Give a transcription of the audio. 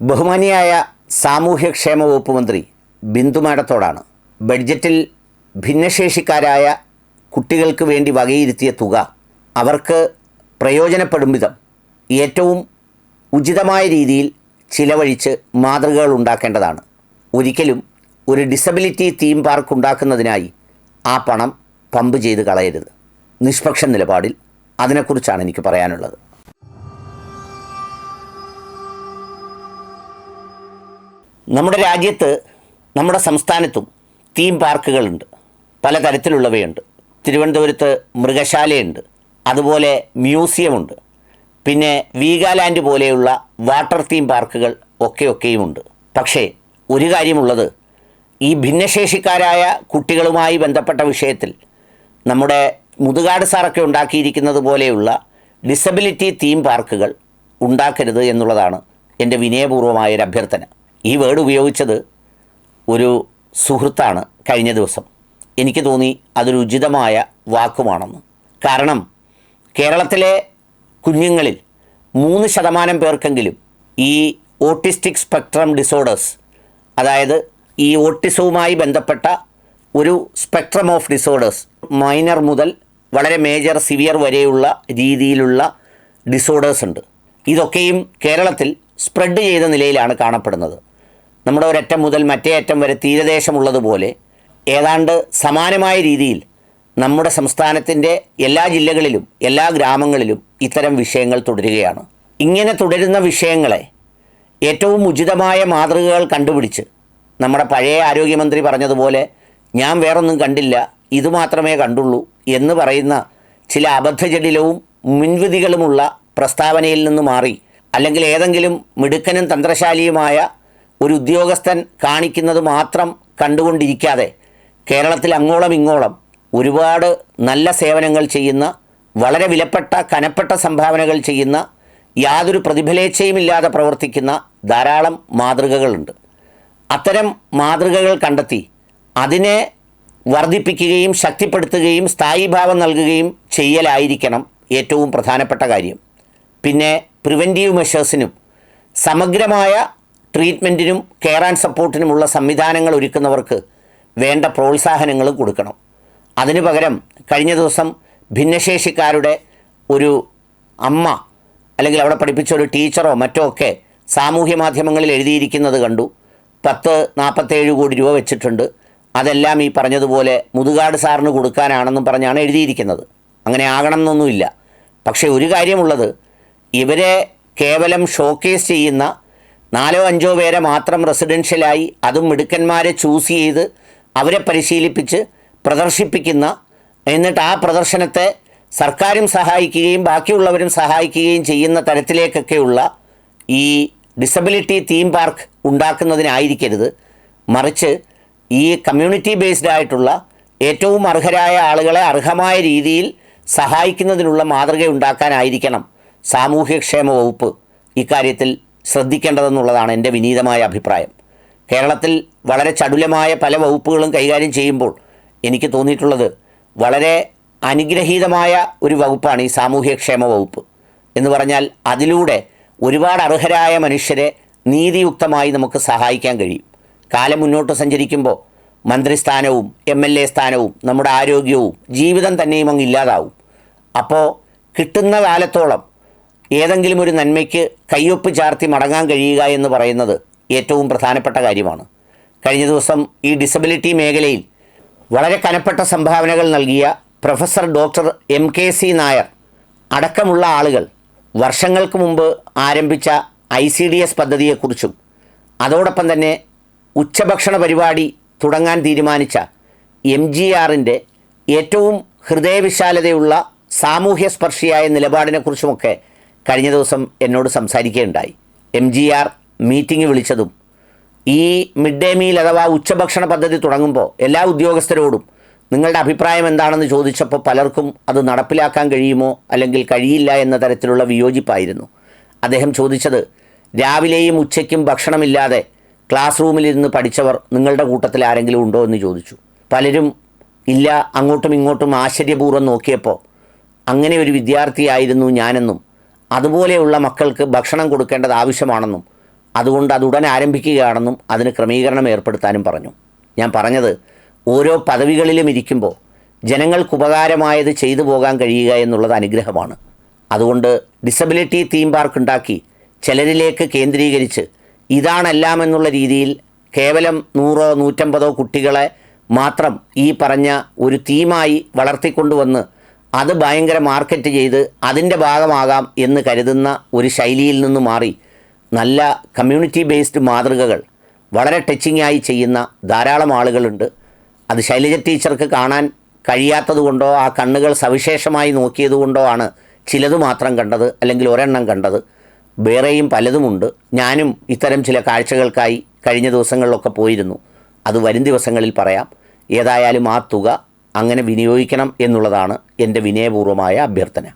ബഹുമാനിയായ സാമൂഹ്യക്ഷേമ വകുപ്പ് മന്ത്രി ബിന്ദു മാഡത്തോടാണ് ബഡ്ജറ്റിൽ ഭിന്നശേഷിക്കാരായ കുട്ടികൾക്ക് വേണ്ടി വകയിരുത്തിയ തുക അവർക്ക് പ്രയോജനപ്പെടും വിധം ഏറ്റവും ഉചിതമായ രീതിയിൽ ചിലവഴിച്ച് മാതൃകകൾ ഉണ്ടാക്കേണ്ടതാണ്. ഒരിക്കലും ഒരു ഡിസബിലിറ്റി തീം പാർക്ക് ഉണ്ടാക്കുന്നതിനായി ആ പണം പമ്പ് ചെയ്ത് കളയരുത്. നിഷ്പക്ഷ നിലപാടിൽ അതിനെക്കുറിച്ചാണ് എനിക്ക് പറയാനുള്ളത്. നമ്മുടെ രാജ്യത്ത് നമ്മുടെ സംസ്ഥാനത്തും തീം പാർക്കുകളുണ്ട്. പലതരത്തിലുള്ളവയുണ്ട്. തിരുവനന്തപുരത്ത് മൃഗശാലയുണ്ട്. അതുപോലെ മ്യൂസിയമുണ്ട്. പിന്നെ വീഗാലാൻഡ് പോലെയുള്ള വാട്ടർ തീം പാർക്കുകൾ ഒക്കെ ഒക്കെയുമുണ്ട് പക്ഷേ ഒരു കാര്യമുള്ളത് ഈ ഭിന്നശേഷിക്കാരായ കുട്ടികളുമായി ബന്ധപ്പെട്ട വിഷയത്തിൽ നമ്മുടെ മുതുകാട് സാറൊക്കെ ഉണ്ടാക്കിയിരിക്കുന്നത് പോലെയുള്ള ഡിസബിലിറ്റി തീം പാർക്കുകൾ ഉണ്ടാക്കരുത് എന്നുള്ളതാണ് എന്റെ വിനയപൂർവമായൊരു അഭ്യർത്ഥന ഈ വേർഡ് ഉപയോഗിച്ചത് ഒരു സുഹൃത്താണ് കഴിഞ്ഞ ദിവസം. എനിക്ക് തോന്നി അതൊരു ഉചിതമായ വാക്കുമാണെന്ന്. കാരണം കേരളത്തിലെ കുഞ്ഞുങ്ങളിൽ മൂന്ന് ശതമാനം പേർക്കെങ്കിലും ഈ ഓട്ടിസ്റ്റിക് സ്പെക്ട്രം ഡിസോർഡേഴ്സ് അതായത് ഈ ഓട്ടിസവുമായി ബന്ധപ്പെട്ട ഒരു സ്പെക്ട്രം ഓഫ് ഡിസോർഡേഴ്സ് മൈനർ മുതൽ വളരെ മേജർ സിവിയർ വരെയുള്ള രീതിയിലുള്ള ഡിസോർഡേഴ്സ് ഉണ്ട്. ഇതൊക്കെയും കേരളത്തിൽ സ്പ്രെഡ് ചെയ്ത നിലയിലാണ് കാണപ്പെടുന്നത്. നമ്മുടെ ഒരറ്റം മുതൽ മറ്റേ അറ്റം വരെ തീരദേശമുള്ളതുപോലെ ഏതാണ്ട് സമാനമായ രീതിയിൽ നമ്മുടെ സംസ്ഥാനത്തിന്റെ എല്ലാ ജില്ലകളിലും എല്ലാ ഗ്രാമങ്ങളിലും ഇത്തരം വിഷയങ്ങൾ തുടരുകയാണ്. ഇങ്ങനെ തുടരുന്ന വിഷയങ്ങളെ ഏറ്റവും ഉചിതമായ മാതൃകകൾ കണ്ടുപിടിച്ച് നമ്മുടെ പഴയ ആരോഗ്യമന്ത്രി പറഞ്ഞതുപോലെ ഞാൻ വേറൊന്നും കണ്ടില്ല ഇത് മാത്രമേ കണ്ടുള്ളൂ എന്ന് പറയുന്ന ചില അബദ്ധജടിലവും മുൻവിധികളുമുള്ള പ്രസ്താവനയിൽ നിന്ന് മാറി അല്ലെങ്കിൽ ഏതെങ്കിലും മിടുക്കനും തന്ത്രശാലിയുമായ ഒരു ഉദ്യോഗസ്ഥൻ കാണിക്കുന്നത് മാത്രം കണ്ടുകൊണ്ടിരിക്കാതെ കേരളത്തിൽ അങ്ങോളം ഇങ്ങോളം ഒരുപാട് നല്ല സേവനങ്ങൾ ചെയ്യുന്ന വളരെ വിലപ്പെട്ട കനപ്പെട്ട സംഭാവനകൾ ചെയ്യുന്ന യാതൊരു പ്രതിഫലേച്ഛയുമില്ലാതെ പ്രവർത്തിക്കുന്ന ധാരാളം മാതൃകകളുണ്ട്. അത്തരം മാതൃകകൾ കണ്ടെത്തി അതിനെ വർദ്ധിപ്പിക്കുകയും ശക്തിപ്പെടുത്തുകയും സ്ഥായീഭാവം നൽകുകയും ചെയ്യലായിരിക്കണം ഏറ്റവും പ്രധാനപ്പെട്ട കാര്യം. പിന്നെ പ്രിവെന്റീവ് മെഷേഴ്സിനും സമഗ്രമായ ട്രീറ്റ്മെന്റിനും കെയർ ആൻഡ് സപ്പോർട്ടിനുമുള്ള സംവിധാനങ്ങൾ ഒരുക്കുന്നവർക്ക് വേണ്ട പ്രോത്സാഹനങ്ങൾ കൊടുക്കണം. അതിനു പകരം കഴിഞ്ഞ ദിവസം ഭിന്നശേഷിക്കാരുടെ ഒരു അമ്മ അല്ലെങ്കിൽ അവിടെ പഠിപ്പിച്ച ഒരു ടീച്ചറോ മറ്റോ ഒക്കെ സാമൂഹ്യ മാധ്യമങ്ങളിൽ എഴുതിയിരിക്കുന്നത് കണ്ടു. പത്ത് നാൽപ്പത്തേഴ് കോടി രൂപ വെച്ചിട്ടുണ്ട്. അതെല്ലാം ഈ പറഞ്ഞതുപോലെ മുതുകാട് സാറിന് കൊടുക്കാനാണെന്നും പറഞ്ഞാണ് എഴുതിയിരിക്കുന്നത്. അങ്ങനെ ആകണം എന്നൊന്നുമില്ല പക്ഷേ ഒരു കാര്യമുള്ളത് ഇവരെ കേവലം ഷോക്കേസ് ചെയ്യുന്ന നാലോ അഞ്ചോ പേരെ മാത്രം റെസിഡൻഷ്യലായി അതും മിടുക്കന്മാരെ ചൂസ് ചെയ്ത് അവരെ പരിശീലിപ്പിച്ച് പ്രദർശിപ്പിക്കുന്ന എന്നിട്ട് ആ പ്രദർശനത്തെ സർക്കാരും സഹായിക്കുകയും ബാക്കിയുള്ളവരും സഹായിക്കുകയും ചെയ്യുന്ന തരത്തിലേക്കൊക്കെയുള്ള ഈ ഡിസബിലിറ്റി തീം പാർക്ക് ഉണ്ടാക്കുന്നതിനായിരിക്കരുത്. മറിച്ച് ഈ കമ്മ്യൂണിറ്റി ബേസ്ഡ് ആയിട്ടുള്ള ഏറ്റവും അർഹരായ ആളുകളെ അർഹമായ രീതിയിൽ സഹായിക്കുന്നതിനുള്ള മാതൃക ഉണ്ടാക്കാനായിരിക്കണം സാമൂഹ്യക്ഷേമ വകുപ്പ് ഇക്കാര്യത്തിൽ ശ്രദ്ധിക്കേണ്ടതെന്നുള്ളതാണ് എന്റെ വിനീതമായ അഭിപ്രായം. കേരളത്തിൽ വളരെ ചടുലമായ പല വകുപ്പുകളും കൈകാര്യം ചെയ്യുമ്പോൾ എനിക്ക് തോന്നിയിട്ടുള്ളത് വളരെ അനുഗ്രഹീതമായ ഒരു വകുപ്പാണ് ഈ സാമൂഹ്യക്ഷേമ വകുപ്പ്. എന്ന് പറഞ്ഞാൽ അതിലൂടെ ഒരുപാട് അർഹരായ മനുഷ്യരെ നീതിയുക്തമായി നമുക്ക് സഹായിക്കാൻ കഴിയും. കാലം മുന്നോട്ട് സഞ്ചരിക്കുമ്പോൾ മന്ത്രിസ്ഥാനവും എം എൽ എ സ്ഥാനവും നമ്മുടെ ആരോഗ്യവും ജീവിതം തന്നെയും അങ്ങ് ഇല്ലാതാവും. അപ്പോൾ കിട്ടുന്ന കാലത്തോളം ഏതെങ്കിലും ഒരു നന്മയ്ക്ക് കയ്യൊപ്പ് ചാർത്തി മടങ്ങാൻ കഴിയുക എന്ന് പറയുന്നത് ഏറ്റവും പ്രധാനപ്പെട്ട കാര്യമാണ്. കഴിഞ്ഞ ദിവസം ഈ ഡിസബിലിറ്റി മേഖലയിൽ വളരെ കനപ്പെട്ട സംഭാവനകൾ നൽകിയ professor doctor M K C Nair അടക്കമുള്ള ആളുകൾ വർഷങ്ങൾക്ക് മുമ്പ് ആരംഭിച്ച ഐ സി ഡി എസ് പദ്ധതിയെക്കുറിച്ചും അതോടൊപ്പം തന്നെ ഉച്ചഭക്ഷണ പരിപാടി തുടങ്ങാൻ തീരുമാനിച്ച എം ജി ആറിന്റെ ഏറ്റവും ഹൃദയവിശാലതയുള്ള സാമൂഹ്യസ്പർശിയായ നിലപാടിനെക്കുറിച്ചുമൊക്കെ കഴിഞ്ഞ ദിവസം എന്നോട് സംസാരിക്കുകയുണ്ടായി. എം ജി ആർ മീറ്റിംഗ് വിളിച്ചതും ഈ മിഡ് ഡേ മീൽ അഥവാ ഉച്ചഭക്ഷണ പദ്ധതി തുടങ്ങുമ്പോൾ എല്ലാ ഉദ്യോഗസ്ഥരോടും നിങ്ങളുടെ അഭിപ്രായം എന്താണെന്ന് ചോദിച്ചപ്പോൾ പലർക്കും അത് നടപ്പിലാക്കാൻ കഴിയുമോ അല്ലെങ്കിൽ കഴിയില്ല എന്ന തരത്തിലുള്ള വിയോജിപ്പായിരുന്നു. അദ്ദേഹം ചോദിച്ചത് രാവിലെയും ഉച്ചയ്ക്കും ഭക്ഷണമില്ലാതെ ക്ലാസ് റൂമിലിരുന്ന് പഠിച്ചവർ നിങ്ങളുടെ കൂട്ടത്തിൽ ആരെങ്കിലും ഉണ്ടോ? എന്ന് ചോദിച്ചു. പലരും ഇല്ല അങ്ങോട്ടും ഇങ്ങോട്ടും ആശ്ചര്യപൂർവം നോക്കിയപ്പോൾ അങ്ങനെ ഒരു വിദ്യാർത്ഥിയായിരുന്നു ഞാനെന്നും അതുപോലെയുള്ള മക്കൾക്ക് ഭക്ഷണം കൊടുക്കേണ്ടത് ആവശ്യമാണെന്നും അതുകൊണ്ട് അത് ഉടൻ ആരംഭിക്കുകയാണെന്നും അതിന് ക്രമീകരണം ഏർപ്പെടുത്താനും പറഞ്ഞു. ഞാൻ പറഞ്ഞത് ഓരോ പദവികളിലും ഇരിക്കുമ്പോൾ ജനങ്ങൾക്ക് ഉപകാരമായത് ചെയ്തു പോകാൻ കഴിയുക എന്നുള്ളത് അനുഗ്രഹമാണ്. അതുകൊണ്ട് ഡിസബിലിറ്റി തീം പാർക്ക് ഉണ്ടാക്കി ചിലരിലേക്ക് കേന്ദ്രീകരിച്ച് ഇതാണെല്ലാം എന്നുള്ള രീതിയിൽ കേവലം നൂറോ നൂറ്റമ്പതോ കുട്ടികളെ മാത്രം ഈ പറഞ്ഞ ഒരു തീമായി വളർത്തിക്കൊണ്ടുവന്ന് അത് ഭയങ്കര മാർക്കറ്റ് ചെയ്ത് അതിന്റെ ഭാഗമാകാം എന്ന് കരുതുന്ന ഒരു ശൈലിയിൽ നിന്ന് മാറി നല്ല കമ്മ്യൂണിറ്റി ബേസ്ഡ് മാതൃകകൾ വളരെ ടച്ചിങ് ആയി ചെയ്യുന്ന ധാരാളം ആളുകളുണ്ട്. അത് ശൈലജ ടീച്ചർക്ക് കാണാൻ കഴിയാത്തതുകൊണ്ടോ ആ കണ്ണുകൾ സവിശേഷമായി നോക്കിയതുകൊണ്ടോ ആണ് ചിലത് മാത്രം കണ്ടത് അല്ലെങ്കിൽ ഒരെണ്ണം കണ്ടത്. വേറെയും പലതുമുണ്ട്. ഞാനും ഇത്തരം ചില കാഴ്ചകൾക്കായി കഴിഞ്ഞ ദിവസങ്ങളിലൊക്കെ പോയിരുന്നു. അത് വരും ദിവസങ്ങളിൽ പറയാം. ഏതായാലും ആ തുക അങ്ങനെ വിനിയോഗിക്കണം എന്നുള്ളതാണ് എന്റെ വിനയപൂർവമായ അഭ്യർത്ഥന.